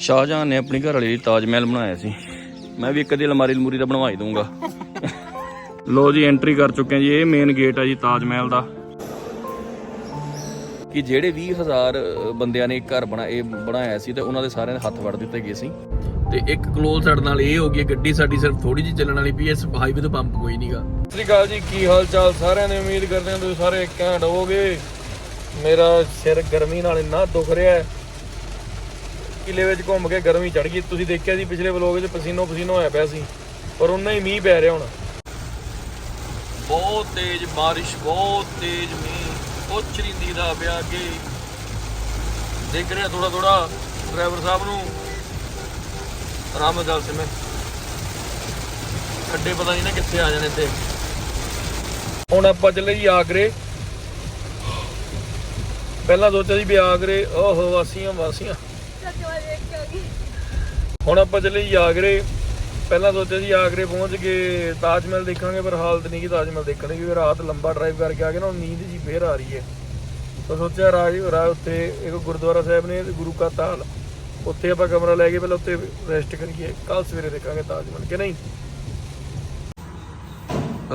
ਸ਼ਾਹਜਹਾਨ ਨੇ ਆਪਣੀ ਘਰ ਵਾਲੀ ਲਈ ਤਾਜ ਮਹਿਲ ਬਣਾਇਆ ਸੀ। ਮੈਂ ਵੀ ਇੱਕ ਦੀ ਅਲਮਾਰੀ ਅਲਮੂਰੀ ਦਾ ਬਣਵਾ ਹੀ ਦੂੰਗਾ ਲੋ ਜੀ ਐਂਟਰੀ ਕਰ ਚੁੱਕੇ ਹਾਂ ਜੀ। ਇਹ ਮੇਨ ਗੇਟ ਹੈ ਜੀ, ਤਾਜ ਮਹਿਲ ਦਾ। ਕਿ ਜਿਹੜੇ 20000 ਬੰਦਿਆਂ ਨੇ ਘਰ ਬਣਾ, ਇਹ ਬਣਾਇਆ ਸੀ ਤੇ ਉਹਨਾਂ ਦੇ ਸਾਰਿਆਂ ਦੇ ਹੱਥ ਵੜ ਦਿੱਤੇ ਗਏ ਸੀ। ਤੇ ਇੱਕ ਕਲੋਲ ਸਾਡੇ ਨਾਲ ਇਹ ਹੋ ਗਈ ਗੱਡੀ ਸਾਡੀ ਸਿਰਫ ਥੋੜੀ ਜਿਹੀ ਚੱਲਣ ਵਾਲੀ ਪਈ ਐ ਇਸ ਹਾਈਵੇ ਤੇ ਪੰਪ ਕੋਈ ਨਹੀਂਗਾ ਸਤਿ ਸ੍ਰੀ ਅਕਾਲ ਜੀ, ਕੀ ਹਾਲ ਚਾਲ ਸਾਰਿਆਂ ਨੇ ਉਮੀਦ ਕਰਦੇ ਹਾਂ ਤੁਸੀਂ ਸਾਰੇ ਘੈਂਟ ਹੋਵੋਗੇ। ਮੇਰਾ ਸਿਰ ਗਰਮੀ ਨਾਲ ਇੰਨਾ ਦੁਖ ਰਿਹਾ ਹੈ। ਕਿਲੇ ਵਿੱਚ ਘੁੰਮ ਕੇ ਗਰਮੀ ਚੜ ਗਈ। ਤੁਸੀਂ ਦੇਖਿਆ ਸੀ ਪਿਛਲੇ ਵਲੋਗ 'ਚ ਪਸੀਨੋ ਪਸੀਨੋ ਹੋਇਆ ਪਿਆ ਸੀ ਪਰ ਉਹਨਾਂ ਹੀ ਮੀਂਹ ਪੈ ਰਿਹਾ ਹੁਣ। ਬਹੁਤ ਤੇਜ਼ ਬਾਰਿਸ਼ ਬਹੁਤ ਤੇਜ਼ ਮੀਂਹ ਨਹੀਂ ਦੀਦਾ ਪਿਆ ਅੱਗੇ। ਦੇਖ ਰਿਹਾ ਥੋੜਾ ਥੋੜਾ ਡਰਾਈਵਰ ਸਾਹਿਬ ਨੂੰ। ਆਰਾਮ ਨਾਲ ਚੱਲ ਸਿਮੇ ਖੱਡੇ ਪਤਾ ਨਹੀਂ ਨਾ ਕਿੱਥੇ ਆ ਜਾਣੇ ਤੇ ਹੁਣ ਆਪਾਂ ਚੱਲੇ ਜੀ ਆਗਰੇ। ਪਹਿਲਾਂ ਸੋਚਿਆ ਸੀ ਵੀ ਆਗਰੇ ਓਹੋ ਵਾਸੀਆਂ ਵਾਸੀਆਂ। ਹੁਣ ਆਪਾਂ ਚੱਲੇ ਜੀ ਆਗਰੇ। ਪਹਿਲਾਂ ਸੋਚਿਆ ਸੀ ਆਗਰੇ ਪਹੁੰਚ ਕੇ ਤਾਜ ਮਹਿਲ ਦੇਖਾਂਗੇ, ਪਰ ਹਾਲਤ ਨਹੀਂ ਕਿ ਤਾਜ ਮਹਿਲ ਦੇਖਣ ਦੀ, ਕਿਉਂਕਿ ਰਾਤ ਲੰਬਾ ਡਰਾਈਵ ਕਰਕੇ ਆ ਗਏ ਨਾ ਨੀਂਦ ਜੀ ਫੇਰ ਆ ਰਹੀ ਹੈ। ਤਾਂ ਸੋਚਿਆ ਰਾਜ ਰਾਜ ਉੱਤੇ ਇੱਕ ਗੁਰਦੁਆਰਾ ਸਾਹਿਬ ਨੇ ਗੁਰੂ ਕਾ ਤਾਲ। ਉੱਥੇ ਆਪਾਂ ਕਮਰਾ ਲੈ ਕੇ ਪਹਿਲਾਂ ਉੱਤੇ ਰੈਸਟ ਕਰੀਏ। ਕੱਲ ਸਵੇਰੇ ਦੇਖਾਂਗੇ ਤਾਜ ਮਹਿਲ, ਕਿ ਨਹੀਂ?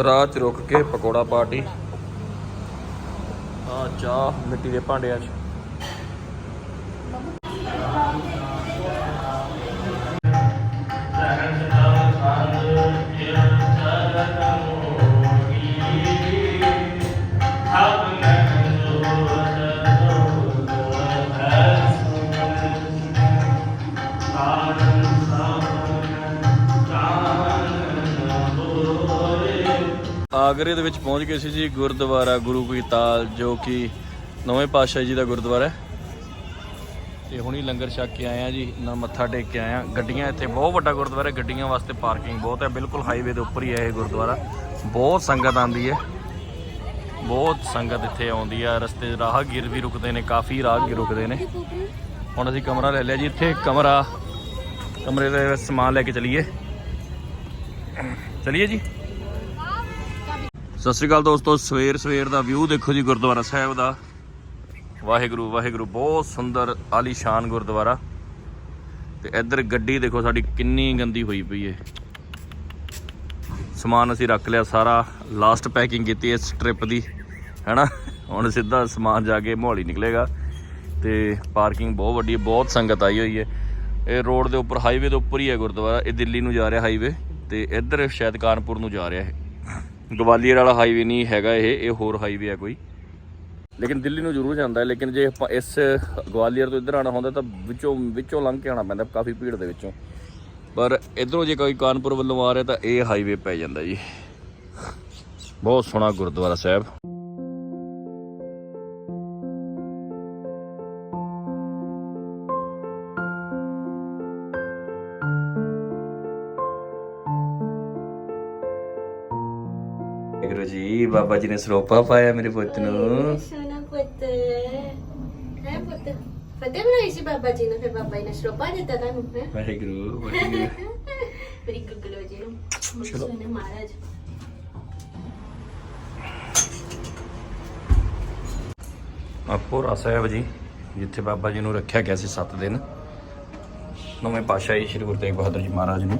ਰਾਤ ਰੁਕ ਕੇ ਪਕੌੜਾ ਪਾਰਟੀ। ਆ ਚਾਹ ਮਿੱਟੀ ਦੇ ਭਾਂਡਿਆਂ 'ਚ। ਆਗਰੇ ਦੇ ਵਿੱਚ ਪਹੁੰਚ ਗਏ ਸੀ ਜੀ ਗੁਰਦੁਆਰਾ ਗੁਰੂ ਕੀ ਤਾਲ, ਜੋ ਕਿ ਨਵੇਂ ਪਾਤਸ਼ਾਹ ਜੀ ਦਾ ਗੁਰਦੁਆਰਾ ਹੈ। ਤੇ ਹੁਣੀ ਲੰਗਰ ਛਕ ਕੇ ਆਏ ਆ ਜੀ, ਨਾ ਮੱਥਾ ਟੇਕ ਕੇ ਆਏ ਆ। ਗੱਡੀਆਂ ਇੱਥੇ ਬਹੁਤ ਵੱਡਾ ਗੁਰਦੁਆਰਾ ਹੈ, ਗੱਡੀਆਂ ਵਾਸਤੇ ਪਾਰਕਿੰਗ ਬਹੁਤ ਹੈ, ਬਿਲਕੁਲ ਹਾਈਵੇ ਦੇ ਉੱਪਰ ਹੀ ਹੈ ਇਹ ਗੁਰਦੁਆਰਾ। ਬਹੁਤ ਸੰਗਤ ਆਂਦੀ ਹੈ। ਬਹੁਤ ਸੰਗਤ ਇੱਥੇ ਆਉਂਦੀ ਆ, ਰਸਤੇ ਰਾਹਗੀਰ ਵੀ ਰੁਕਦੇ ਨੇ, ਕਾਫੀ ਰਾਹਗੀਰ ਰੁਕਦੇ ਨੇ। ਹੁਣ ਅਸੀਂ ਕਮਰਾ ਲੈ ਲਿਆ ਜੀ, ਇੱਥੇ ਕਮਰਾ। ਕਮਰੇ ਦਾ ਸਮਾਨ ਲੈ ਕੇ ਚਲੀਏ। ਚਲੀਏ ਜੀ। ਸਤਿ ਸ਼੍ਰੀ ਅਕਾਲ ਦੋਸਤੋ, ਸਵੇਰ ਸਵੇਰ ਦਾ ਵਿਊ ਦੇਖੋ ਜੀ ਗੁਰਦੁਆਰਾ ਸਾਹਿਬ ਦਾ। ਵਾਹਿਗੁਰੂ ਵਾਹਿਗੁਰੂ, ਬਹੁਤ ਸੁੰਦਰ, ਆਲੀਸ਼ਾਨ ਗੁਰਦੁਆਰਾ। ਤੇ ਇੱਧਰ ਗੱਡੀ ਦੇਖੋ ਸਾਡੀ ਕਿੰਨੀ ਗੰਦੀ ਹੋਈ ਪਈ ਹੈ ਸਮਾਨ ਅਸੀਂ ਰੱਖ ਲਿਆ, ਸਾਰਾ ਲਾਸਟ ਪੈਕਿੰਗ ਕੀਤੀ ਇਸ ਟ੍ਰਿਪ ਦੀ, ਹੈਨਾ? ਹੁਣ ਸਿੱਧਾ ਸਮਾਨ ਜਾ ਕੇ ਮੋਹਾਲੀ ਨਿਕਲੇਗਾ। ਤੇ ਪਾਰਕਿੰਗ ਬਹੁਤ ਵੱਡੀ ਹੈ ਬਹੁਤ ਸੰਗਤ ਆਈ ਹੋਈ ਹੈ ਇਹ ਰੋਡ ਦੇ ਉੱਪਰ ਹਾਈਵੇ ਦੇ ਉੱਪਰ ਹੀ ਹੈ ਗੁਰਦੁਆਰਾ, ਇਹ ਦਿੱਲੀ ਨੂੰ ਜਾ ਰਿਹਾ ਹਾਈਵੇ ਤੇ ਇੱਧਰ ਸ਼ਾਇਦ ਕਾਨਪੁਰ ਨੂੰ ਜਾ ਰਿਹਾ ਹੈ ਗਵਾਲੀਅਰ ਵਾਲਾ ਹਾਈਵੇ ਨਹੀਂ ਹੈਗਾ ਇਹ ਇਹ ਹੋਰ ਹਾਈਵੇ ਹੈ ਕੋਈ। ਲੇਕਿਨ ਦਿੱਲੀ ਨੂੰ ਜ਼ਰੂਰ ਜਾਂਦਾ ਹੈ ਲੇਕਿਨ ਜੇ ਆਪਾਂ ਇਸ ਗਵਾਲੀਅਰ ਤੋਂ ਇੱਧਰ ਆਣਾ ਹੁੰਦਾ ਤਾਂ ਵਿੱਚੋਂ ਵਿੱਚੋਂ ਲੰਘ ਕੇ ਆਣਾ ਪੈਂਦਾ ਕਾਫੀ ਭੀੜ ਦੇ ਵਿੱਚੋਂ। ਪਰ ਇਧਰੋਂ ਜੇ ਕੋਈ ਕਾਨਪੁਰ ਵੱਲੋਂ ਆ ਰਿਹਾ ਤਾਂ ਇਹ ਹਾਈਵੇ ਪੈ ਜਾਂਦਾ ਜੀ। ਬਹੁਤ ਸੋਹਣਾ ਗੁਰਦੁਆਰਾ ਸਾਹਿਬ। ਜੀ ਬਾਬਾ ਜੀ ਨੇ ਸਰੋਪਾ ਪਾਇਆ ਮੇਰੇ ਪੁੱਤ ਨੂੰ। ਸੋਨਾ ਪੁੱਤ। ਹੈ ਪੁੱਤ? ਫਤਿਹ ਬਣਾਈ ਸੀ ਬਾਬਾ ਜੀ ਨੇ ਫਿਰ ਬਾਬਾ ਜੀ ਨੇ ਸ਼ਰੋਪਾ ਦਿੱਤਾ ਤੁਹਾਨੂੰ ਹੈ? ਵਾਹਿਗੁਰੂ ਵਾਹਿਗੁਰੂ। ਮੇਰੀ ਗੁੱਗਲੋ ਜੀ ਨੂੰ। ਚਲੋ। ਸੋਨਾ ਮਹਾਰਾਜ। ਆਪੋਰਾ ਸਾਹਿਬ ਜੀ ਜਿੱਥੇ ਬਾਬਾ ਜੀ ਨੂੰ ਰੱਖਿਆ ਗਿਆ ਸੀ 7 ਦਿਨ ਨਵੇਂ ਪਾਤਸ਼ਾਹੀ ਸ੍ਰੀ ਗੁਰੂ ਤੇਗ ਬਹਾਦਰ ਜੀ ਮਹਾਰਾਜ ਨੂੰ।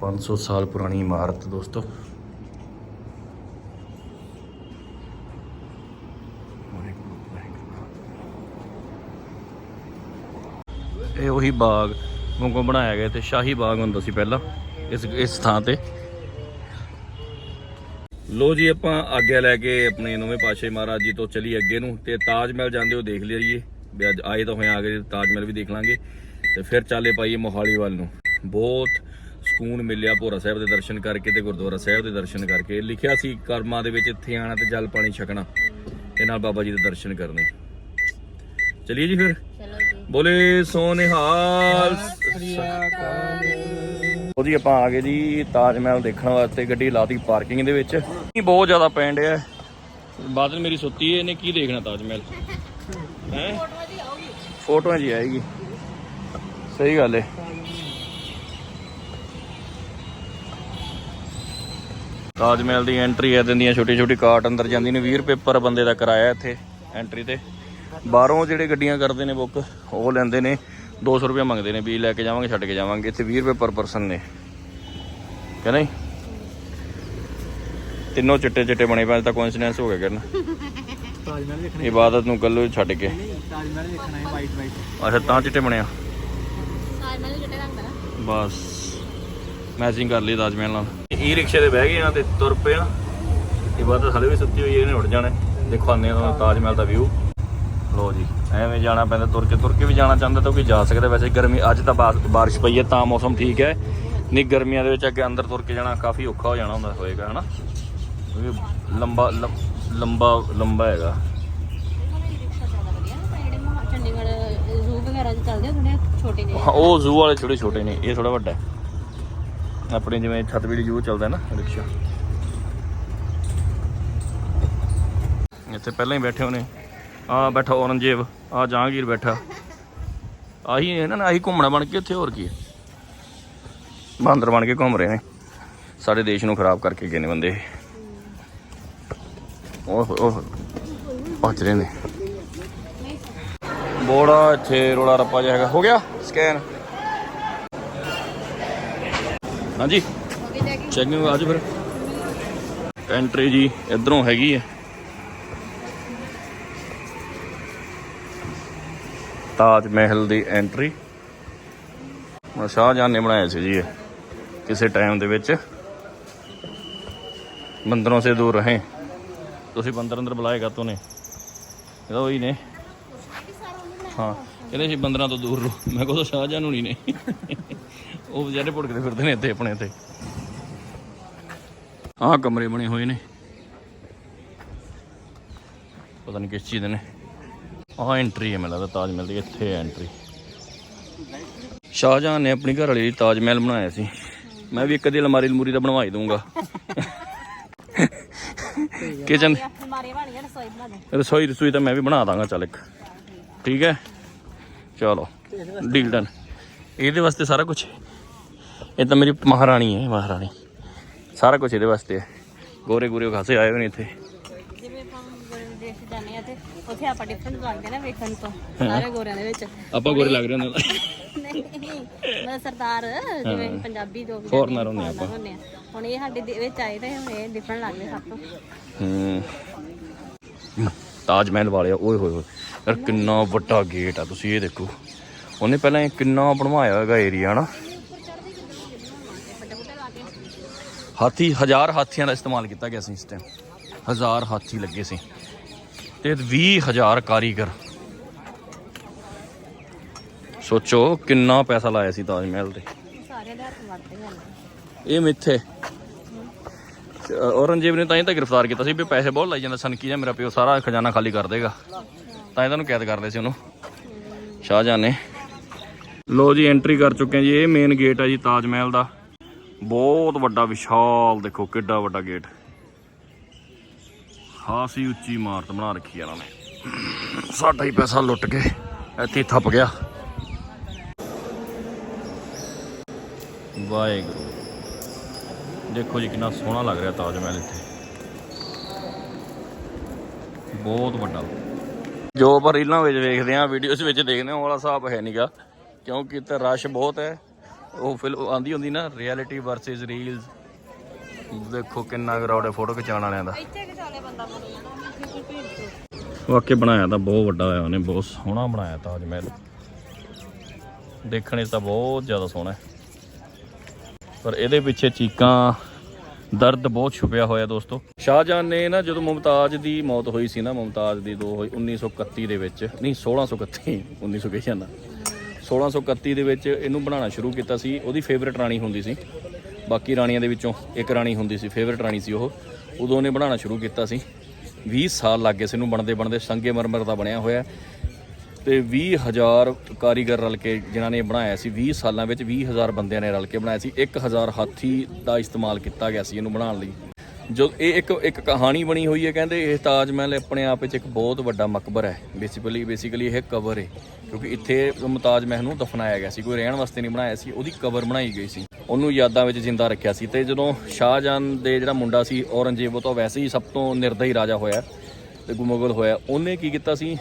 500 ਸਾਲ ਪੁਰਾਣੀ ਇਮਾਰਤ ਦੋਸਤੋ। ਵਾਹਿਗੁਰੂ, ਇਹ ਉਹੀ ਬਾਗ ਵਾਂਗੂ ਬਣਾਇਆ ਗਿਆ ਤੇ ਸ਼ਾਹੀ ਬਾਗ ਹੁੰਦਾ ਸੀ ਪਹਿਲਾਂ ਇਸ ਇਸ ਥਾਂ ਤੇ। ਲੋ ਜੀ ਆਪਾਂ ਆਗਿਆ ਲੈ ਕੇ ਆਪਣੇ ਨਵੇਂ ਪਾਤਸ਼ਾਹ ਮਹਾਰਾਜ ਜੀ ਤੋਂ ਚਲੀ ਅੱਗੇ ਨੂੰ ਤੇ ਤਾਜ ਮਹਿਲ ਜਾਂਦੇ ਹੋ ਦੇਖ ਲਈਏ ਵੀ ਅੱਜ ਆਏ ਤਾਂ ਹੋਏ ਆ ਗਏ ਤਾਜ ਮਹਿਲ ਵੀ ਦੇਖ ਲਾਂਗੇ। ਤੇ ਫਿਰ ਚਾਲੇ ਪਾਈਏ ਮੋਹਾਲੀ ਵੱਲ ਨੂੰ। ਬਹੁਤ ਸਕੂਨ ਮਿਲਿਆ ਭੋਰਾ ਸਾਹਿਬ ਦੇ ਦਰਸ਼ਨ ਕਰਕੇ ਤੇ ਗੁਰਦੁਆਰਾ ਸਾਹਿਬ ਦੇ ਦਰਸ਼ਨ ਕਰਕੇ। ਲਿਖਿਆ ਸੀ ਕਰਮਾਂ ਦੇ ਵਿੱਚ ਇੱਥੇ ਆਣਾ ਤੇ ਜਲ ਪਾਣੀ ਛਕਣਾ ਤੇ ਨਾਲ ਬਾਬਾ ਜੀ ਦੇ ਦਰਸ਼ਨ ਕਰਨੇ। ਚਲਿਏ ਜੀ ਫਿਰ। ਬੋਲੇ ਸੋ ਨਿਹਾਲ ਉਹ ਜੀ ਆਪਾਂ ਆ ਗਏ ਜੀ ਤਾਜ ਮਹਿਲ ਦੇਖਣ ਵਾਸਤੇ ਗੱਡੀ ਲਾਤੀ ਪਾਰਕਿੰਗ ਦੇ ਵਿੱਚ। ਬਹੁਤ ਜ਼ਿਆਦਾ ਪੈਣ ਡਿਆ। ਹੈ। ਬਾਦਲ ਮੇਰੀ ਸੁੱਤੀ ਹੈ ਇਹਨੇ ਕੀ ਦੇਖਣਾ ਤਾਜ ਮਹਿਲ? ਹੈ? ਫੋਟੋਆਂ ਜੀ ਆਏਗੀ। ਸਹੀ ਗੱਲ ਹੈ ਤਾਜ ਮਹਿਲ ਦੀ ਐਂਟਰੀ ਹੈ ਦਿੰਦੀਆਂ ਛੋਟੀ ਛੋਟੀ ਕਾਟ ਅੰਦਰ ਜਾਂਦੀ ਨੇ 20 ਰੁਪਏ ਪਰ ਬੰਦੇ ਦਾ ਕਿਰਾਇਆ ਇੱਥੇ ਐਂਟਰੀ ਤੇ। ਬਾਹਰੋਂ ਜਿਹੜੇ ਗੱਡੀਆਂ ਕਰਦੇ ਨੇ ਬੁੱਕ ਉਹ ਲੈਂਦੇ ਨੇ 200 ਰੁਪਏ ਮੰਗਦੇ ਨੇ ਵੀ ਲੈ ਕੇ ਜਾਵਾਂਗੇ ਛੱਡ ਕੇ ਜਾਵਾਂਗੇ ਇੱਥੇ 20 ਰੁਪਏ ਪਰ ਪਰਸਨ ਨੇ। ਕਿ ਨਹੀਂ? ਤਿੰਨੋਂ ਚਿੱਟੇ ਚਿੱਟੇ ਬਣੇ ਪਏ ਤਾਂ ਕੋਇਨਸੀਡੈਂਸ ਹੋ ਗਿਆ ਕਰਨ। ਤਾਜ ਮਹਿਲ ਦੇਖਣਾ ਇਬਾਦਤ ਨੂੰ ਕੱਲੋ ਛੱਡ ਕੇ। ਨਹੀਂ ਤਾਜ ਮਹਿਲ ਦੇਖਣਾ ਹੈ ਵਾਈਟ ਵਾਈਟ ਅੱਛਾ ਤਾਂ ਚਿੱਟੇ ਬਣਿਆ। ਰੰਗ ਦਾ ਨਾ। ਬਸ। ਮੈਚਿੰਗ ਕਰ ਲਈ ਤਾਜ ਮਹਿਲ ਨਾਲ। ਈ ਰਿਕਸ਼ੇ ਤੇ ਬਹਿ ਗਏ ਆ ਤੇ ਤੁਰ ਪਏ ਆ। ਇਬਾਦਤ ਹਲੇ ਵੀ ਸੁੱਤੀ ਹੋਈ ਹੈ ਇਹਨੇ ਉੱਠ ਜਾਣਾ। ਦੇਖੋ ਆਨੇ ਤੁਹਾਨੂੰ ਤਾਜ ਮਹਿਲ ਦਾ ਵਿਊ ਲੋ ਜੀ ਐਵੇਂ ਜਾਣਾ ਪੈਂਦਾ ਤੁਰ ਕੇ ਤੁਰ ਕੇ ਵੀ ਜਾਣਾ ਚਾਹੁੰਦਾ ਤਾਂ ਕੋਈ ਜਾ ਸਕਦਾ। ਵੈਸੇ ਗਰਮੀ ਅੱਜ ਤਾਂ ਬਾਰ- ਬਾਰਿਸ਼ ਪਈ ਹੈ ਤਾਂ ਮੌਸਮ ਠੀਕ ਹੈ। ਨਹੀਂ ਗਰਮੀਆਂ ਦੇ ਵਿੱਚ ਅੱਗੇ ਅੰਦਰ ਤੁਰ ਕੇ ਜਾਣਾ ਕਾਫੀ ਔਖਾ ਹੋ ਜਾਣਾ ਹੁੰਦਾ ਹੋਏਗਾ ਹਨਾ? ਕਿਉਂਕਿ ਲੰਬਾ ਲੰਬਾ ਲੰਬਾ ਹੈਗਾ। ਉਹ ਜ਼ੂ ਵਾਲੇ ਛੋਟੇ ਛੋਟੇ ਨੇ ਇਹ ਥੋੜਾ ਵੱਡਾ ਹੈ। ਆਪਣੇ ਜਿਵੇਂ ਛਤਬੀੜੀ ਜ਼ੂ ਚੱਲਦਾ ਨਾ, ਰਿਕਸ਼ਾ। ਇੱਥੇ ਪਹਿਲਾਂ ਹੀ ਬੈਠੇ ਹੋਣੇ। ਆ ਬੈਠਾ ਔਰੰਗਜ਼ੇਬ, ਆ ਜਹਾਂਗੀਰ ਬੈਠਾ। ਆਹੀ ਇਹਨਾਂ ਨੇ, ਆਹੀ ਘੁੰਮਣਾ ਬਣ ਕੇ ਇੱਥੇ ਹੋਰ ਕੀ ਹੈ। ਬਾਂਦਰ ਬਣ ਕੇ ਘੁੰਮ ਰਹੇ ਨੇ। ਸਾਡੇ ਦੇਸ਼ ਨੂੰ ਖਰਾਬ ਕਰਕੇ ਗਏ ਨੇ ਬੰਦੇ ਇਹ। ਓਹ ਓਹ ਪਹੁੰਚ ਰਹੇ ਨੇ। ਬੋੜਾ ਇੱਥੇ ਰੋਲਾ ਰੱਪਾ ਜਿਹਾ ਹੈਗਾ। ਹੋ ਗਿਆ? ਸਕੈਨ। ਹਾਂਜੀ। ਚੈਕਿੰਗ ਅੱਜ ਫਿਰ। ਐਂਟਰੀ ਜੀ ਇਧਰੋਂ ਹੈਗੀ ਹੈ ਤਾਜ ਮਹਿਲ ਦੀ ਐਂਟਰੀ ਸ਼ਾਹਜਹਾਨ ਨੇ ਬਣਾਇਆ ਸੀ ਜੀ ਇਹ ਕਿਸੇ ਟਾਈਮ ਦੇ ਵਿੱਚ। ਮੰਦਰੋਂ ਸੇ ਦੂਰ ਰਹੇ। ਤੁਸੀਂ ਬੰਦਰ ਅੰਦਰ ਬੁਲਾਏਗਾ ਤੋਨੇ ਇਹਦਾ ਉਹੀ ਨੇ। ਹਾਂ ਕਹਿੰਦੇ ਸੀ ਬੰਦਰਾਂ ਤੋਂ ਦੂਰ ਰਹੋ। ਮੈਂ ਕੋਲ ਸ਼ਾਹਜਹਾਨ ਹੁਣੀ ਨੇ। ਉਹ ਵਿਚਾਰੇ ਭੁੜਕਦੇ ਫਿਰਦੇ ਨੇ ਇੱਥੇ ਆਪਣੇ ਇੱਥੇ। ਆਹ ਕਮਰੇ ਬਣੇ ਹੋਏ ਨੇ। ਪਤਾ ਨਹੀਂ ਕਿਸ ਚੀਜ਼ ਦੇ ਨੇ। ਆਹ ਐਂਟਰੀ ਹੈ ਮੈਨੂੰ ਲੱਗਦਾ, ਤਾਜ ਮਹਿਲ ਦੀ, ਇੱਥੇ ਐਂਟਰੀ ਸ਼ਾਹਜਹਾਨ ਨੇ ਆਪਣੀ ਘਰ ਵਾਲੀ ਲਈ ਤਾਜ ਮਹਿਲ ਬਣਾਇਆ ਸੀ। ਮੈਂ ਵੀ ਇੱਕ ਦੀ ਅਲਮਾਰੀ ਅਲਮੂਰੀ ਦਾ ਬਣਵਾਈ ਹੀ ਦੂੰਗਾ ਕਿਚਨ ਰਸੋਈ ਰਸੋਈ ਰਸੋਈ ਤਾਂ ਮੈਂ ਵੀ ਬਣਾ ਦਾਂਗਾ, ਚੱਲ ਇੱਕ। ਠੀਕ ਹੈ? ਚਲੋ ਡੀਲ ਡਨ ਇਹਦੇ ਵਾਸਤੇ ਸਾਰਾ ਕੁਝ ਇਹ ਤਾਂ ਮੇਰੀ ਮਹਾਰਾਣੀ ਹੈ ਮਹਾਰਾਣੀ। ਸਾਰਾ ਕੁਝ ਇਹਦੇ ਵਾਸਤੇ ਹੈ। ਗੋਰੇ ਗੋਰੇ ਖਾਸੇ ਆਏ ਹੋਏ ਨੇ ਇੱਥੇ। ਜਿਵੇਂ ਆਪਾਂ ਗੋਰੇ ਦੇਸ਼ ਜਾਂਦੇ ਆ ਤੇ ਉੱਥੇ ਆਪਾਂ ਡਿਫਰੈਂਟ ਲੱਗਦੇ ਨਾ ਵੇਖਣ ਤੋਂ ਸਾਰੇ ਗੋਰਿਆਂ ਦੇ ਵਿੱਚ। ਆਪਾਂ ਗੋਰੇ ਲੱਗ ਰਹੇ ਹੁੰਦੇ ਨਹੀਂ ਮੈਂ ਸਰਦਾਰ ਜਿਵੇਂ ਪੰਜਾਬੀ ਜੋ ਵੀ Foreigner ਹੁੰਦੇ ਆਪਾਂ। ਹੁੰਦੇ ਆ। ਹੁਣ ਇਹ ਸਾਡੇ ਦੇ ਵਿੱਚ ਆਏ ਤੇ ਹੁਣ ਇਹ ਡਿਫਰੈਂਟ ਲੱਗਦੇ ਸਭ ਤੋਂ। ਹੂੰ। ਤਾਜ ਮਹਿਲ ਵਾਲਿਆ ਓਏ ਹੋਏ ਹੋਏ। ਯਾਰ ਕਿੰਨਾ ਵੱਡਾ ਗੇਟ ਆ ਤੁਸੀਂ ਇਹ ਦੇਖੋ। ਉਹਨੇ ਪਹਿਲਾਂ ਇਹ ਕਿੰਨਾ ਬਣਵਾਇਆ ਹੈਗਾ ਏਰੀਆ ਹਨਾ? ਹਾਥੀ ਹਜ਼ਾਰ ਹਾਥੀਆਂ ਦਾ ਇਸਤੇਮਾਲ ਕੀਤਾ ਗਿਆ ਸੀ ਇਸ ਟਾਈਮ ਹਜ਼ਾਰ ਹਾਥੀ ਲੱਗੇ ਸੀ। ਤੇ 20000 ਕਾਰੀਗਰ। ਸੋਚੋ ਕਿੰਨਾ ਪੈਸਾ ਲਾਇਆ ਸੀ ਤਾਜ ਮਹਿਲ ਤੇ। ਸਾਰੇ ਦੇ ਹੱਥ ਵੜਦੇ ਹਨ ਇਹ ਮਿੱਥੇ। ਔਰੰਗਜ਼ੇਬ ਨੇ ਤਾਂ ਹੀ ਤਾਂ ਗ੍ਰਿਫਤਾਰ ਕੀਤਾ ਸੀ ਵੀ ਪੈਸੇ ਬਹੁਤ ਲਾਈ ਜਾਂਦਾ। ਸਨਕੀ ਜਾਂ ਮੇਰਾ ਪਿਓ ਸਾਰਾ ਖਜ਼ਾਨਾ ਖਾਲੀ ਕਰ ਦੇਗਾ। ਤਾਂ ਇਹਨਾਂ ਨੂੰ ਕੈਦ ਕਰ ਲਿਆ ਸੀ ਉਹਨੂੰ। ਸ਼ਾਹਜਹਾਨ ਨੇ। ਲੋ ਜੀ ਐਂਟਰੀ ਕਰ ਚੁੱਕੇ ਹਾਂ ਜੀ। ਇਹ ਮੇਨ ਗੇਟ ਹੈ ਜੀ ਤਾਜ ਮਹਿਲ ਦਾ। ਬਹੁਤ ਵੱਡਾ ਵਿਸ਼ਾਲ, ਦੇਖੋ ਕਿੱਡਾ ਵੱਡਾ ਗੇਟ। ਖਾਸੀ ਉੱਚੀ ਇਮਾਰਤ ਬਣਾ ਰੱਖੀ ਹੈ ਇਹਨਾਂ ਨੇ। ਸਾਡਾ ਹੀ ਪੈਸਾ ਲੁੱਟ ਕੇ ਇੱਥੇ ਥੱਪ ਗਿਆ। ਵਾਹਿਗੁਰੂ। ਦੇਖੋ ਜੀ ਕਿੰਨਾ ਸੋਹਣਾ ਲੱਗ ਰਿਹਾ ਤਾਜ ਮਹਿਲ ਇੱਥੇ। ਬਹੁਤ ਵੱਡਾ। ਜੋ ਆਪਾਂ ਰੀਲਾਂ ਵਿੱਚ ਵੇਖਦੇ ਆ ਵੀਡੀਓਜ਼ ਵਿੱਚ ਦੇਖਦੇ ਆ ਉਹ ਵਾਲਾ ਹਿਸਾਬ ਹੈ ਨਹੀਂਗਾ ਕਿਉਂਕਿ ਇੱਥੇ ਰਸ਼ ਬਹੁਤ ਹੈ। ਉਹ ਫਿਲਮ ਆਂਦੀ ਹੁੰਦੀ ਨਾ ਰਿਐਲਿਟੀ ਵਰਸਸ ਰੀਲਸ ਦੇਖੋ ਕਿੰਨਾ ਗਰਾਊਡ ਹੈ ਫੋਟੋ ਖਿਚਾਉਣ ਵਾਲਿਆਂ ਦਾ। ਇੱਥੇ ਕਿ ਚਾਲੇ ਬੰਦਾ ਬਣ ਜਾਣਾ ਕੋਈ ਭੇਜ ਦਿਓ ਵਾਕਿਆ ਬਣਾਇਆ ਤਾਂ ਬਹੁਤ ਵੱਡਾ ਹੋਇਆ ਉਹਨੇ ਬਹੁਤ ਸੋਹਣਾ ਬਣਾਇਆ ਤਾਜ ਮਹਿਲ। ਦੇਖਣੇ ਤਾਂ ਬਹੁਤ ਜ਼ਿਆਦਾ ਸੋਹਣਾ ਹੈ। ਪਰ ਇਹਦੇ ਪਿੱਛੇ ਚੀਕਾਂ ਦਰਦ ਬਹੁਤ ਛੁਪਿਆ ਹੋਇਆ ਦੋਸਤੋ। ਸ਼ਾਹਜਹਾਨ ਨੇ ਨਾ ਜਦੋਂ ਮੁਮਤਾਜ਼ ਦੀ ਮੌਤ ਹੋਈ ਸੀ ਨਾ ਮੁਮਤਾਜ਼ ਦੀ ਦੋ ਹੋਈ 1931 ਦੇ ਵਿੱਚ। ਨਹੀਂ 1631 1900 ਕਹੀ ਜਾਂਦਾ? 1631 ਦੇ ਵਿੱਚ ਇਹਨੂੰ ਬਣਾਉਣਾ ਸ਼ੁਰੂ ਕੀਤਾ ਸੀ। ਉਹਦੀ ਫੇਵਰਿਟ ਰਾਣੀ ਹੁੰਦੀ ਸੀ। ਬਾਕੀ ਰਾਣੀਆਂ ਦੇ ਵਿੱਚੋਂ ਇੱਕ ਰਾਣੀ ਹੁੰਦੀ ਸੀ ਫੇਵਰਿਟ ਰਾਣੀ ਸੀ ਉਹ। ਉਦੋਂ ਉਹਨੇ ਬਣਾਉਣਾ ਸ਼ੁਰੂ ਕੀਤਾ ਸੀ। 20 ਸਾਲ ਲੱਗ ਗਏ ਸੀ ਇਹਨੂੰ ਬਣਦੇ ਬਣਦੇ, ਸੰਗੇ ਮਰਮਰ ਦਾ ਬਣਿਆ ਹੋਇਆ। ਤੇ 20000 ਕਾਰੀਗਰ ਰਲ ਕੇ ਜਿਨ੍ਹਾਂ ਨੇ ਬਣਾਇਆ ਸੀ 20 ਸਾਲਾਂ ਵਿੱਚ 20000 ਬੰਦਿਆਂ ਨੇ ਰਲ ਕੇ ਬਣਾਇਆ ਸੀ। 1000 ਹਾਥੀ ਦਾ ਇਸਤੇਮਾਲ ਕੀਤਾ ਗਿਆ ਸੀ ਇਹਨੂੰ ਬਣਾਉਣ ਲਈ। ਜੋ ਇਹ ਇੱਕ ਇੱਕ ਕਹਾਣੀ ਬਣੀ ਹੋਈ ਹੈ, ਕਹਿੰਦੇ ਇਹ ਤਾਜ ਮਹਿਲ ਆਪਣੇ ਆਪ ਵਿੱਚ ਇੱਕ ਬਹੁਤ ਵੱਡਾ ਮਕਬਰ ਹੈ। ਬੇਸਿਕਲੀ ਬੇਸਿਕਲੀ ਇਹ ਕਬਰ ਹੈ ਕਿਉਂਕਿ ਇੱਥੇ ਮੁਮਤਾਜ ਮਹਿਲ ਨੂੰ ਦਫਨਾਇਆ ਗਿਆ ਸੀ, ਕੋਈ ਰਹਿਣ ਵਾਸਤੇ ਨਹੀਂ ਬਣਾਇਆ ਸੀ, ਉਹਦੀ ਕਬਰ ਬਣਾਈ ਗਈ ਸੀ। ਉਹਨੂੰ ਯਾਦਾਂ ਵਿੱਚ ਜਿੰਦਾ ਰੱਖਿਆ ਸੀ ਤੇ ਜਦੋਂ ਸ਼ਾਹਜਹਾਨ ਦੇ ਜਿਹੜਾ ਮੁੰਡਾ ਸੀ, ਔਰੰਗਜ਼ੇਬ, ਉਹ ਤਾਂ ਵੈਸੇ ਹੀ ਸਭ ਤੋਂ ਨਿਰਦਈ ਰਾਜਾ ਹੋਇਆ ਤੇ ਗੁਮਗਲ ਹੋਇਆ, ਉਹਨੇ ਕੀ ਕੀਤਾ ਸੀ?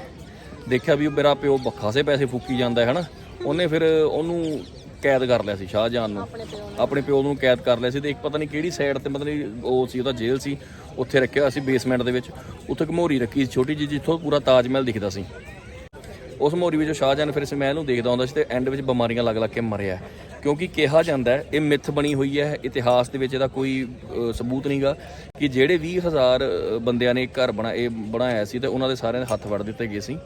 ਦੇਖਿਆ ਵੀ ਉਹ ਮੇਰਾ ਪਿਓ ਖਾਸੇ ਪੈਸੇ ਫੂਕੀ ਜਾਂਦਾ ਹੈ, ਹਨਾ? ਉਹਨੇ ਫਿਰ ਉਹਨੂੰ ਕੈਦ ਕਰ ਲਿਆ ਸੀ ਸ਼ਾਹਜਹਾਨ ਨੂੰ। ਆਪਣੇ ਪਿਓ ਨੂੰ ਕੈਦ ਕਰ ਲਿਆ ਸੀ ਤੇ ਇੱਕ ਪਤਾ ਨਹੀਂ ਕਿਹੜੀ ਸਾਈਡ ਤੇ ਮਤਲਬ ਉਹ ਸੀ ਉਹਦਾ ਜੇਲ੍ਹ ਸੀ ਉੱਥੇ ਰੱਖਿਆ ਹੋਇਆ ਸੀ ਬੇਸਮੈਂਟ ਦੇ ਵਿੱਚ। ਉੱਥੇ ਇੱਕ ਮੋਰੀ ਰੱਖੀ ਸੀ ਛੋਟੀ ਜਿਹੀ ਜਿੱਥੋਂ ਪੂਰਾ ਤਾਜ ਮਹਿਲ ਦਿਖਦਾ ਸੀ। ਉਸ ਮੋਰੀ ਵਿੱਚੋਂ ਸ਼ਾਹਜਹਾਨ ਫਿਰ ਇਸ ਮਹਿਲ ਨੂੰ ਦੇਖਦਾ ਹੁੰਦਾ ਸੀ ਤੇ ਐਂਡ ਵਿੱਚ ਬਿਮਾਰੀਆਂ ਲੱਗ ਲੱਗ ਕੇ ਮਰਿਆ ਕਿਉਂਕਿ ਕਿਹਾ ਜਾਂਦਾ ਹੈ ਇਹ ਮਿੱਥ ਬਣੀ ਹੋਈ ਹੈ ਇਤਿਹਾਸ ਦੇ ਵਿੱਚ ਇਹਦਾ ਕੋਈ ਸਬੂਤ ਨਹੀਂਗਾ ਕਿ ਜਿਹੜੇ 20000 ਬੰਦਿਆਂ ਨੇ ਘਰ ਬਣਾ ਇਹ ਬਣਾਇਆ ਸੀ ਤੇ ਉਹਨਾਂ ਦੇ ਸਾਰਿਆਂ ਦੇ ਹੱਥ ਵੜ ਦਿੱਤੇ ਗਏ ਸੀ।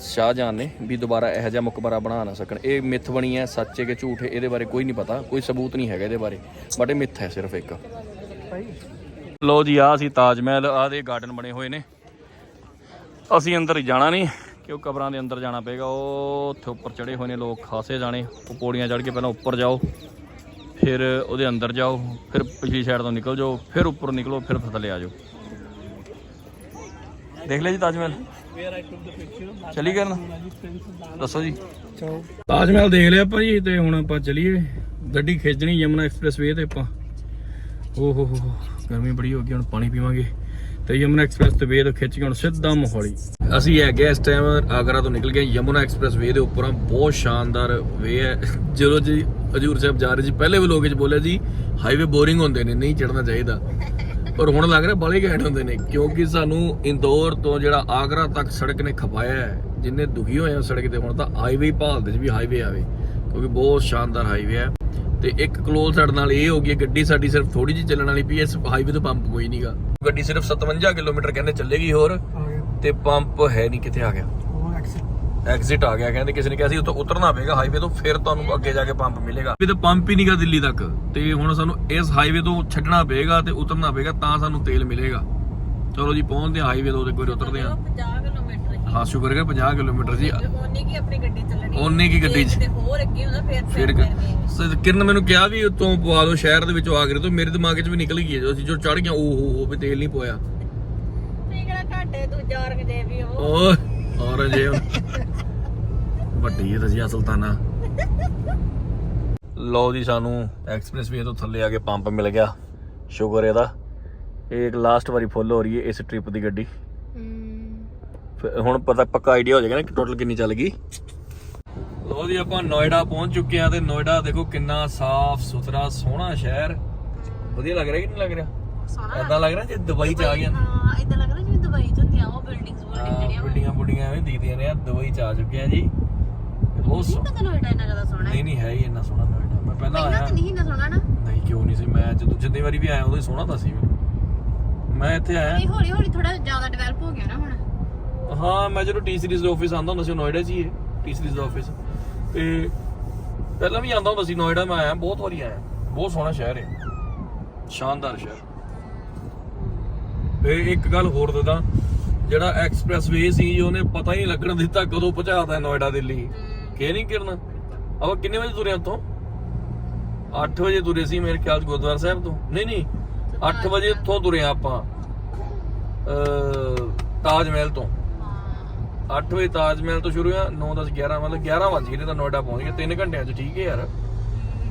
ਸ਼ਾਹਜਹਾਨ ਨੇ ਵੀ ਦੁਬਾਰਾ ਇਹੋ ਜਿਹਾ ਮੁਕਬਰਾ ਬਣਾ ਨਾ ਸਕਣ। ਇਹ ਮਿੱਥ ਬਣੀ ਹੈ, ਸੱਚ ਹੈ ਕਿ ਝੂਠ ਹੈ, ਇਹਦੇ ਬਾਰੇ ਕੋਈ ਨਹੀਂ ਪਤਾ, ਕੋਈ ਸਬੂਤ ਨਹੀਂ ਹੈਗਾ ਇਹਦੇ ਬਾਰੇ। ਬਟ ਇਹ ਮਿੱਥ ਹੈ ਸਿਰਫ ਇੱਕ। ਲੋ ਜੀ ਆ ਸੀ ਤਾਜ ਮਹਿਲ ਆਹ ਦੇ ਗਾਰਡਨ ਬਣੇ ਹੋਏ ਨੇ। ਅਸੀਂ ਅੰਦਰ ਜਾਣਾ ਨਹੀਂ, ਕਿਉਂ ਕਬਰਾਂ ਦੇ ਅੰਦਰ ਜਾਣਾ ਪਏਗਾ? ਉਹ ਉੱਥੇ ਉੱਪਰ ਚੜੇ ਹੋਏ ਨੇ ਲੋਕ, ਖਾਸੇ ਜਾਣੇ। ਉਹ ਪੌੜੀਆਂ ਚੜ੍ਹ ਕੇ ਪਹਿਲਾਂ ਉੱਪਰ ਜਾਓ, ਫਿਰ ਉਹਦੇ ਅੰਦਰ ਜਾਓ, ਫਿਰ ਪਿਛਲੀ ਸਾਈਡ ਤੋਂ ਨਿਕਲ ਜਾਓ, ਫਿਰ ਉੱਪਰ ਨਿਕਲੋ, ਫਿਰ ਥੱਲੇ ਆ ਜਾਓ। ਦੇਖ ਲਿਆ ਜੀ ਤਾਜ ਮਹਿਲ। ਚਲੀ ਗਏ ਦੱਸੋ ਜੀ। ਤਾਜ ਮਹਿਲ ਦੇਖ ਲਿਆ ਆਪਾਂ ਤੇ ਹੁਣ ਆਪਾਂ ਚਲੀਏ। ਗੱਡੀ ਖਿੱਚਣੀ ਯਮਨਾ ਐਕਸਪ੍ਰੈਸ ਵੇ ਤੇ ਆਪਾਂ। ਓ ਹੋ ਹੋ ਗਰਮੀ ਬੜੀ ਹੋ ਗਈ, ਹੁਣ ਪਾਣੀ ਪੀਵਾਂਗੇ। ਤੇ ਯਮਨਾ ਐਕਸਪ੍ਰੈਸ ਤੇ ਵੇ ਤੋਂ ਖਿੱਚ ਕੇ ਹੁਣ ਸਿੱਧਾ ਮੋਹਾਲੀ। ਅਸੀਂ ਹੈਗੇ ਇਸ ਟਾਈਮ ਆਗਰਾ ਤੋਂ ਨਿਕਲ ਗਏ ਯਮਨਾ ਐਕਸਪ੍ਰੈਸ ਵੇ ਦੇ ਉੱਪਰੋਂ ਬਹੁਤ ਸ਼ਾਨਦਾਰ ਵੇ ਹੈ। ਜਦੋਂ ਜੀ ਹਜੂਰ ਸਾਹਿਬ ਜਾ ਰਹੇ ਜੀ ਪਹਿਲੇ ਵੀ ਲੋਕ ਬੋਲਿਆ ਜੀ ਹਾਈਵੇ ਬੋਰਿੰਗ ਹੁੰਦੇ ਨੇ, ਨਹੀਂ ਚੜਨਾ ਚਾਹੀਦਾ। ਪਰ ਹੁਣ ਲੱਗ ਰਿਹਾ ਬਾਲੇ ਘੈਂਟ ਹੁੰਦੇ ਨੇ ਕਿਉਂਕਿ ਸਾਨੂੰ ਇੰਦੌਰ ਤੋਂ ਜਿਹੜਾ ਆਗਰਾ ਤੱਕ ਸੜਕ ਨੇ ਖਪਾਇਆ ਹੈ ਜਿੰਨੇ ਦੁਖੀ ਹੋਏ ਆ ਸੜਕ ਤੇ ਹੁਣ ਤਾਂ ਹਾਈਵੇ ਹੀ ਭਾਲਦੇ ਜੀ ਵੀ ਹਾਈਵੇ ਆਵੇ ਕਿਉਂਕਿ ਬਹੁਤ ਸ਼ਾਨਦਾਰ ਹਾਈਵੇ ਹੈ ਤੇ ਇੱਕ ਕਲੋਜ਼ ਸਾਡੇ ਨਾਲ ਇਹ ਹੋ ਗਈ ਗੱਡੀ ਸਾਡੀ ਸਿਰਫ ਥੋੜੀ ਜਿਹੀ ਚੱਲਣ ਵਾਲੀ ਪਈ ਐ ਇਸ ਹਾਈਵੇ ਤੋਂ ਪੰਪ ਕੋਈ ਨਹੀਂਗਾ ਗੱਡੀ ਸਿਰਫ 57 ਕਿਲੋਮੀਟਰ ਕਹਿੰਦੇ ਚੱਲੇਗੀ ਹੋਰ ਤੇ ਪੰਪ ਹੈ ਨਹੀਂ ਕਿੱਥੇ ਆ ਗਿਆ? ਐਗਜ਼ਿਟ ਆ ਗਿਆ ਕਹਿੰਦੇ ਕਿਸੇ ਨੇ ਕਿਹਾ ਸੀ ਉੱਥੋਂ ਉਤਰਨਾ ਪਏਗਾ ਹਾਈਵੇ ਤੋਂ ਫਿਰ ਤੁਹਾਨੂੰ ਅੱਗੇ ਜਾ ਕੇ ਪੰਪ ਮਿਲੇਗਾ। ਵੀ ਤਾਂ ਪੰਪ ਹੀ ਨਹੀਂਗਾ ਦਿੱਲੀ ਤੱਕ ਤੇ ਹੁਣ ਸਾਨੂੰ ਇਸ ਹਾਈਵੇ ਤੋਂ ਛੱਡਣਾ ਪਏਗਾ ਤੇ ਉਤਰਨਾ ਪਏਗਾ ਤਾਂ ਸਾਨੂੰ ਤੇਲ ਮਿਲੇਗਾ। ਚਲੋ ਜੀ ਪਹੁੰਚਦੇ ਹਾਂ ਹਾਈਵੇ ਤੋਂ ਤੇ ਕੋਈ ਉਤਰਦੇ ਹਾਂ। 50 ਕਿਲੋਮੀਟਰ ਹਾਂ ਸ਼ੁਕਰ ਹੈ 50 ਕਿਲੋਮੀਟਰ ਜੀ। ਉਹਨੇ ਕੀ ਆਪਣੀ ਗੱਡੀ ਚੱਲਣੀ। ਓਨੇ ਕੀ ਗੱਡੀ 'ਚ। ਤੇ ਹੋਰ ਅੱਗੇ ਹੁੰਦਾ ਫਿਰ ਫਿਰ ਕਿਰਨ ਮੈਨੂੰ ਕਿਹਾ ਵੀ ਉਤੋਂ ਪਵਾ ਦਿਓ ਸ਼ਹਿਰ ਦੇ ਵਿੱਚੋਂ ਆਗਰੇ ਤੋਂ ਮੇਰੇ ਦਿਮਾਗ 'ਚ ਵੀ ਨਿਕਲ ਗਈ ਹੈ ਜਦੋਂ ਅਸੀਂ ਜੋ ਚੜ ਗਿਆ ਓ ਹੋ ਹੋ ਵੀ ਤੇਲ ਨਹੀਂ ਪੋਇਆ। ਠੀਕ ਹੈ ਘਾਟੇ ਦੂਜਾ ਰੰਗ ਦੇ ਵੀ ਉਹ। ਓਏ ਔਰੰਜੇਬ ਵੱਡੀ ਹੈ ਰਜ਼ੀਆ ਸੁਲਤਾਨਾ ਲਓ ਜੀ ਸਾਨੂੰ ਐਕਸਪ੍ਰੈਸ ਵੇ ਤੋਂ ਥੱਲੇ ਆ ਕੇ ਪੰਪ ਮਿਲ ਗਿਆ। ਸ਼ੁਕਰ ਇਹਦਾ। ਇਹ ਇੱਕ ਲਾਸਟ ਵਾਰੀ ਫੁੱਲ ਹੋ ਰਹੀ ਹੈ ਇਸ ਟ੍ਰਿਪ ਦੀ ਗੱਡੀ। ਫਿਰ ਹੁਣ ਪਤਾ ਪੱਕਾ ਆਈਡੀਆ ਹੋ ਜਾਏਗਾ ਨਾ ਕਿ ਟੋਟਲ ਕਿੰਨੀ ਚੱਲ ਗਈ। ਲਓ ਜੀ ਆਪਾਂ ਨੋਇਡਾ ਪਹੁੰਚ ਚੁੱਕੇ ਆ ਤੇ ਨੋਇਡਾ ਦੇਖੋ ਕਿੰਨਾ ਸਾਫ਼ ਸੁਥਰਾ ਸੋਹਣਾ ਸ਼ਹਿਰ। ਵਧੀਆ ਲੱਗ ਰਿਹਾ ਕਿ ਨਹੀਂ ਲੱਗ ਰਿਹਾ? ਸੋਹਣਾ ਲੱਗ ਰਿਹਾ ਜੇ ਦੁਬਈ ਚ ਆ ਗਿਆ ਹਾਂ। ਇਦਾਂ ਲੱਗ ਰਿਹਾ ਜਿਵੇਂ ਦੁਬਈ ਚ ਹੁੰਦੀਆਂ ਉਹ ਬਿਲਡਿੰਗਸ ਬਿਲਡਿੰਗ ਜਿਹੜੀਆਂ ਬਿਲਡਿੰਗਾਂ ਬੁੱਡੀਆਂ ਐਵੇਂ ਦਿਖਦੀਆਂ ਨੇ ਆ ਦੁਬਈ ਚ ਆ ਚੁੱਕੇ ਆ ਜੀ। ਬਹੁਤ ਸੋਹਣਾ। ਪਤਾ ਨੋਇਡਾ ਇੰਨਾ ਜ਼ਿਆਦਾ ਸੋਹਣਾ ਹੈ। ਨਹੀਂ ਨਹੀਂ ਹੈ ਹੀ ਇੰਨਾ ਸੋਹਣਾ ਨੋਇਡਾ। ਮੈਂ ਪਹਿਲਾਂ ਪਹਿਲਾਂ ਆਇਆ। ਤਾਂ ਨਹੀਂ ਇੰਨਾ ਸੋਹਣਾ ਨਾ। ਨਹੀਂ ਕਿਉਂ ਨਹੀਂ ਸੀ? ਮੈਂ ਜਦੋਂ ਜਿੰਨੀ ਵਾਰੀ ਵੀ ਆਇਆ ਉਦੋਂ ਹੀ ਸੋਹਣਾ ਤਾਂ ਸੀ। ਮੈਂ ਇੱਥੇ ਆਇਆ। ਨਹੀਂ ਹੌਲੀ ਹੌਲੀ ਥੋੜਾ ਜ਼ਿਆਦਾ ਡਿਵੈਲਪ ਹੋ ਗਿਆ ਨਾ ਹੁਣ। ਹਾਂ ਮੈਂ ਜਦੋਂ ਟੀ ਸੀਰੀਜ਼ ਦਾ ਆਫਿਸ ਆਂਦਾ ਹੁੰਦਾ ਸੀ ਨੋਇਡਾ 'ਚ ਹੀ ਟੀ ਸੀਰੀਜ਼ ਦਾ ਆਫਿਸ ਤੇ ਪਹਿਲਾਂ ਵੀ ਆਂਦਾ ਹੁੰਦਾ ਸੀ ਨੋਇਡਾ ਮੈਂ ਆਇਆ ਬਹੁਤ ਵਾਰੀ ਆਇਆ। ਬਹੁਤ ਸੋਹਣਾ ਸ਼ਹਿਰ ਹੈ। ਸ਼ਾਨਦਾਰ ਸ਼ਹਿਰ। ਤੇ ਇੱਕ ਗੱਲ ਹੋਰ ਦੱਸਦਾ ਜਿਹੜਾ ਐਕਸਪ੍ਰੈਸ ਵੇ ਸੀ ਉਹਨੇ ਪਤਾ ਹੀ ਨਹੀਂ ਲੱਗਣ ਦਿੱਤਾ ਕਦੋਂ ਪਹੁੰਚਾਤਾ ਨੋਇਡਾ ਦਿੱਲੀ। ਕਿ ਨਹੀਂ ਕਿਰਨ? ਆਪਾਂ ਕਿੰਨੇ ਵਜੇ ਤੁਰੇ ਉੱਥੋਂ? 8 ਵਜੇ ਤੁਰੇ ਸੀ ਮੇਰੇ ਖਿਆਲ ਗੁਰਦੁਆਰਾ ਸਾਹਿਬ ਤੋਂ। ਨਹੀਂ ਨਹੀਂ 8 ਵਜੇ ਉੱਥੋਂ ਤੁਰੇ ਆਪਾਂ ਅ ਤਾਜ ਮਹਿਲ ਤੋਂ 8 ਵਜੇ ਤਾਜ ਮਹਿਲ ਤੋਂ ਸ਼ੁਰੂ ਹੋਇਆ 9 10 11 ਮਤਲਬ 11 ਵਜ ਗਏ ਤੇ ਤਾਂ ਨੋਇਡਾ ਪਹੁੰਚ ਗਏ 3 ਘੰਟਿਆਂ ਚ ਠੀਕ ਹੈ ਯਾਰ।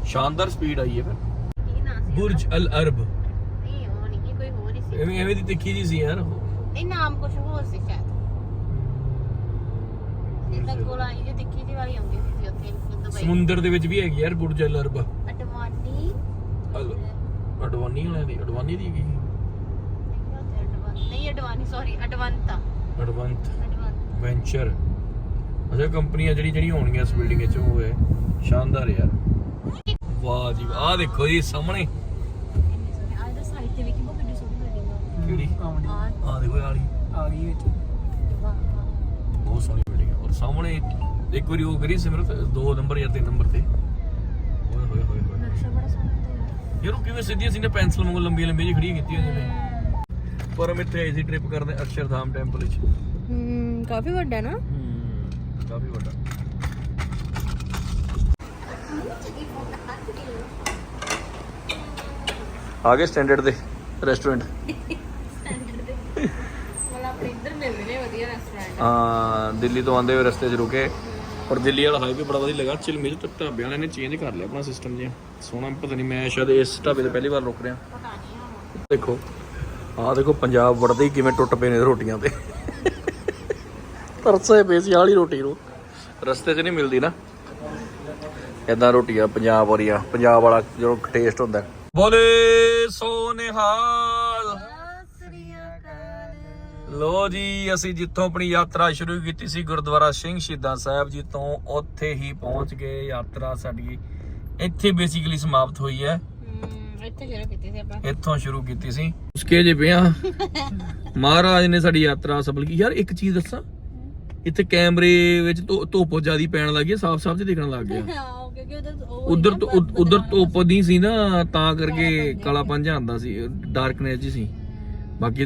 ਸ਼ਾਨਦਾਰ ਸਪੀਡ ਆਈ ਹੈ ਫਿਰ। ਕੀ ਨਾ ਸੀ ਬੁਰਜ ਅਲ ਅਰਬ। ਨਹੀਂ ਉਹ ਨਹੀਂ ਕੋਈ ਹੋਰ ਹੀ ਸੀ। ਐਵੇਂ ਐਵੇਂ ਦੀ ਤਿੱਖੀ ਜੀ ਸੀ ਯਾਰ। ਨਹੀਂ ਨਾਮ ਕੁਝ ਹੋਰ ਸੀ ਸ਼ਾਇਦ। ਜਿੱਦਾਂ ਗੋਲਾਈ ਜਿਹੀ ਤਿੱਖੀ ਜਿਹੀ ਵਾਲੀ ਆਉਂਦੀ ਸੀ ਉੱਥੇ ਦੁਬਈ ਸਮੁੰਦਰ ਦੇ ਵਿੱਚ ਵੀ ਹੈਗੀ ਯਾਰ ਬੁਰਜ ਅਲ ਅਰਬ ਅਡਵਾਨੀ। ਅਲ ਅਡਵਾਨੀ ਵਾਲਿਆਂ ਦੀ ਅਡਵਾਨੀ ਦੀ ਕੀ ਨਹੀਂ Advani sorry Advanta. Advant. Advant. Venture ਅਜਾ ਕੰਪਨੀਆਂ ਜਿਹੜੀ ਜਿਹੜੀ ਹੋਣਗੀਆਂ ਇਸ ਬਿਲਡਿੰਗ ਵਿੱਚ ਉਹ ਹੈ ਸ਼ਾਨਦਾਰ ਯਾਰ। ਵਾਹ ਜੀ ਆਹ ਦੇਖੋ ਜੀ ਸਾਹਮਣੇ। ਆ ਇਹਦਾ ਸਾਈਡ ਤੇ ਵੀ ਕਿ ਬਹੁਤ ਵੱਡੀ ਸੋਹਣੀ ਬਿਲਡਿੰਗ ਆ। ਕਿਹੜੀ? ਆ ਆਹ। ਦੇਖੋ ਵਾਲੀ। ਆ ਗਈ ਵਿੱਚ। ਵਾਹ ਬਹੁਤ ਸੋਹਣੀ ਬਿਲਡਿੰਗ ਹੈ ਔਰ ਸਾਹਮਣੇ ਇੱਕ ਵਾਰੀ ਉਹ ਕਰੀ ਸਿਮਰਤ 2 ਨੰਬਰ ਜਾਂ 3 ਨੰਬਰ ਤੇ। ਓਏ ਹੋਏ ਹੋਏ ਹੋਏ। ਨਕਸ਼ਾ ਬੜਾ ਸੋਹਣਾ ਯਾਰ। ਉਹ ਕਿਵੇਂ ਸਿੱਧੀਆਂ ਸਿੱਧੀਆਂ ਪੈਨਸਲ ਵਾਂਗੂ ਲੰਬੀਆਂ ਲੰਬੀਆਂ ਜਿਹੀ ਖੜੀਆਂ ਕੀਤੀਆਂ ਜਿਵੇਂ ਪਰ ਹਮ ਇੱਥੇ ਆਏ ਸੀ ਟ੍ਰਿਪ ਕਰਦੇ ਅਕਸ਼ਰਧਾਮ ਟੈਂਪਲ ਵਿੱਚ। ਹੂੰ ਕਾਫੀ ਵੱਡਾ ਨਾ। ਹੂੰ ਕਾਫੀ ਵੱਡਾ। ਆ ਗਏ ਸਟੈਂਡਰਡ ਦੇ ਰੈਸਟੋਰੈਂਟ ਮਤਲਬ ਆਪਣੇ ਇੱਧਰ ਮਿਲਦੇ ਨੇ ਵਧੀਆ ਰੈਸਟੋਰੈਂਟ ਹਾਂ ਦਿੱਲੀ ਤੋਂ ਆਉਂਦੇ ਹੋਏ ਰਸਤੇ 'ਚ ਰੁਕੇ। ਪਰ ਦਿੱਲੀ ਵਾਲਾ ਹਾਈਵੇ ਬੜਾ ਵਧੀਆ ਲੱਗਾ। ਚਿਲ ਮਿਲ ਢਾਬੇ ਵਾਲਿਆਂ ਨੇ ਚੇਂਜ ਕਰ ਲਿਆ ਆਪਣਾ ਸਿਸਟਮ ਜਿਹਾ। ਸੋਹਣਾ, ਪਤਾ ਨਹੀਂ ਮੈਂ ਸ਼ਾਇਦ ਇਸ ਢਾਬੇ ਤੇ ਪਹਿਲੀ ਵਾਰ ਰੁਕ ਰਿਹਾ। ਦੇਖੋ, ਆਹ ਦੇਖੋ ਪੰਜਾਬ ਵੜਦੇ ਹੀ ਕਿਵੇਂ ਟੁੱਟ ਪਏ ਨੇ ਰੋਟੀਆਂ ਤੇ। ਤਰਸੇ ਪਏ ਸੀ ਆਲੀ ਰੋਟੀ ਨੂੰ। ਰਸਤੇ 'ਚ ਨਹੀਂ ਮਿਲਦੀ ਨਾ। ਇਦਾਂ ਰੋਟੀਆਂ ਪੰਜਾਬ ਵਾਲੀਆਂ ਪੰਜਾਬ ਵਾਲਾ ਜੋ ਟੇਸਟ ਹੁੰਦਾ। ਬੋਲੇ ਸੋ ਲੋ ਜੀ ਅਸੀਂ ਜਿੱਥੋਂ ਆਪਣੀ ਯਾਤਰਾ ਸ਼ੁਰੂ ਕੀਤੀ ਸੀ ਗੁਰਦੁਆਰਾ ਸਿੰਘ ਸ਼ਹੀਦਾਂ ਸਾਹਿਬ ਜੀ ਤੋਂ ਉੱਥੇ ਹੀ ਪਹੁੰਚ ਗਏ ਯਾਤਰਾ ਸਾਡੀ। ਇੱਥੇ ਬੇਸਿਕਲੀ ਸਮਾਪਤ ਹੋਈ ਹੈ। ਇੱਥੇ ਸ਼ੁਰੂ ਕੀਤੀ ਸੀ ਆਪਾਂ। ਇੱਥੋਂ ਸ਼ੁਰੂ ਕੀਤੀ ਸੀ। ਉਸਕੇ ਜੇ ਪਿਆ। ਮਹਾਰਾਜ ਨੇ ਸਾਡੀ ਯਾਤਰਾ ਸਫਲ ਕੀਤੀ। ਯਾਰ ਇੱਕ ਚੀਜ਼ ਦੱਸਾਂ? ਇੱਥੇ ਕੈਮਰੇ ਵਿੱਚ ਧੁੱਪ ਜਿਆਦੀ ਪੈਣ ਲੱਗੀ ਹੈ ਸਾਫ਼-ਸਾਫ਼ ਜਿਹਾ ਦਿਖਣ ਲੱਗ ਗਿਆ। ਉਧਰ ਤੋਂ ਉਧ- ਉਧਰ ਧੁੱਪ ਨਹੀਂ ਸੀ ਨਾ ਤਾਂ ਕਰਕੇ ਕਾਲਾ ਪੰਜ ਆਂਦਾ ਸੀ ਡਾਰਕਨੈਸ ਜੀ ਸੀ। ਬਾਕੀ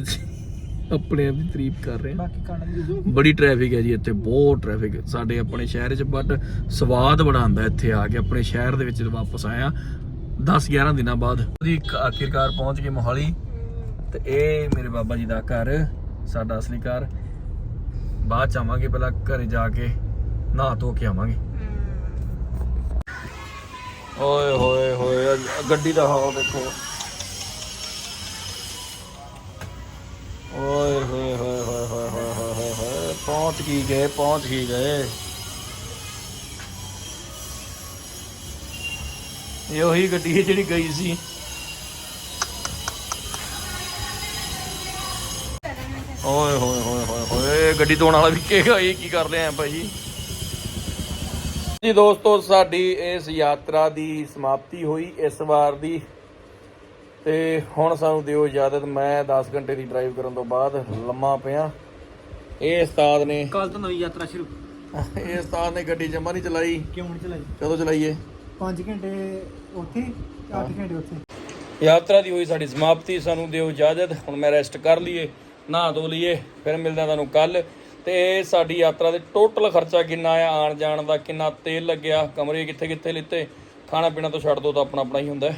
ਆਪਣੇ ਆਪ ਦੀ ਤਾਰੀਫ ਕਰ ਰਹੇ ਹਾਂ। ਬਾਕੀ ਬੜੀ ਟ੍ਰੈਫਿਕ ਹੈ ਜੀ ਇੱਥੇ ਬਹੁਤ ਟ੍ਰੈਫਿਕ ਸਾਡੇ ਆਪਣੇ ਸ਼ਹਿਰ 'ਚ ਬਟ ਸਵਾਦ ਬੜਾ ਆਉਂਦਾ ਇੱਥੇ ਆ ਕੇ ਆਪਣੇ ਸ਼ਹਿਰ ਦੇ ਵਿੱਚ ਵਾਪਸ ਆਇਆ 10 11 ਦਿਨਾਂ ਬਾਅਦ। ਜੀ ਆਖਿਰਕਾਰ ਪਹੁੰਚ ਗਏ ਮੋਹਾਲੀ। ਤੇ ਇਹ ਮੇਰੇ ਬਾਬਾ ਜੀ ਦਾ ਘਰ ਸਾਡਾ ਅਸਲੀ ਘਰ। ਬਾਅਦ ਚ ਆਵਾਂਗੇ ਪਹਿਲਾਂ ਘਰੇ ਜਾ ਕੇ ਨਹਾ ਧੋ ਕੇ ਆਵਾਂਗੇ। ਓਏ ਹੋਏ ਹੋਏ ਗੱਡੀ ਦਾ ਹਾਲ ਦੇਖੋ। ਓਏ ਹੋਏ ਹੋਏ ਹੋਏ ਹੋਏ ਹੋਏ ਹੋਏ ਹੋਏ ਹੋਏ ਪਹੁੰਚ ਕੀ ਗਏ, ਪਹੁੰਚ ਕੀ ਗਏ? ਇਹ ਉਹੀ ਗੱਡੀ ਹੈ ਜਿਹੜੀ ਗਈ ਸੀ। ਓਏ ਹੋਏ ਹੋਏ ਹੋਏ ਹੋਏ ਗੱਡੀ ਧੋਣ ਵਾਲਾ ਵੀ ਕਹੇਗਾ ਇਹ ਕੀ ਕਰ ਰਿਹਾ ਭਾਈ? ਜੀ ਦੋਸਤੋ, ਸਾਡੀ ਇਸ ਯਾਤਰਾ ਦੀ ਸਮਾਪਤੀ ਹੋਈ। ਇਸ ਵਾਰ ਦੀ ਤੇ ਹੁਣ ਸਾਨੂੰ ਦਿਓ ਇਜਾਜ਼ਤ ਮੈਂ 10 ਘੰਟੇ ਦੀ ਡਰਾਈਵ ਕਰਨ ਤੋਂ ਬਾਅਦ ਲੰਮਾ ਪਿਆ। ਇਹ ਉਸਤਾਦ ਨੇ ਕੱਲ ਤੋਂ ਨਵੀਂ ਯਾਤਰਾ ਸ਼ੁਰੂ। ਇਹ ਉਸਤਾਦ ਨੇ ਗੱਡੀ ਜਮਾ ਨਹੀਂ ਚਲਾਈ। ਕਿਉਂ ਨਹੀਂ ਚਲਾਈ? ਕਦੋਂ ਚਲਾਈਏ? 5 ਘੰਟੇ ਉੱਥੇ 8 ਘੰਟੇ ਉੱਥੇ। ਯਾਤਰਾ ਦੀ ਹੋਈ ਸਾਡੀ ਸਮਾਪਤੀ ਸਾਨੂੰ ਦਿਓ ਇਜਾਜ਼ਤ ਹੁਣ ਮੈਂ ਰੈਸਟ ਕਰ ਲਈਏ ਨਹਾ ਧੋ ਲਈਏ ਫਿਰ ਮਿਲਦਾ ਤੁਹਾਨੂੰ ਕੱਲ ਤੇ ਸਾਡੀ ਯਾਤਰਾ ਦੇ ਟੋਟਲ ਖਰਚਾ ਕਿੰਨਾ ਆ ਆਣ ਜਾਣ ਦਾ ਕਿੰਨਾ ਤੇਲ ਲੱਗਿਆ ਕਮਰੇ ਕਿੱਥੇ ਕਿੱਥੇ ਲਿੱਤੇ ਖਾਣਾ ਪੀਣਾ ਤੋਂ ਛੱਡ ਦੋ ਤਾਂ ਆਪਣਾ ਆਪਣਾ ਹੀ ਹੁੰਦਾ।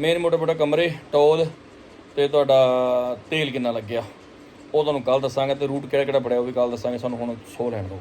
ਮੇਨ ਮੋਟਾ ਮੋਟਾ ਕਮਰੇ, ਟੋਲ ਤੇ ਤੁਹਾਡਾ ਤੇਲ ਕਿੰਨਾ ਲੱਗਿਆ? ਉਹ ਤੁਹਾਨੂੰ ਕੱਲ ਦੱਸਾਂਗੇ ਤੇ ਰੂਟ ਕਿਹੜਾ ਕਿਹੜਾ ਬਣਿਆ ਉਹ ਵੀ ਕੱਲ ਦੱਸਾਂਗੇ, ਸਾਨੂੰ ਹੁਣ ਸੋ ਲੈਣ ਦਿਓ।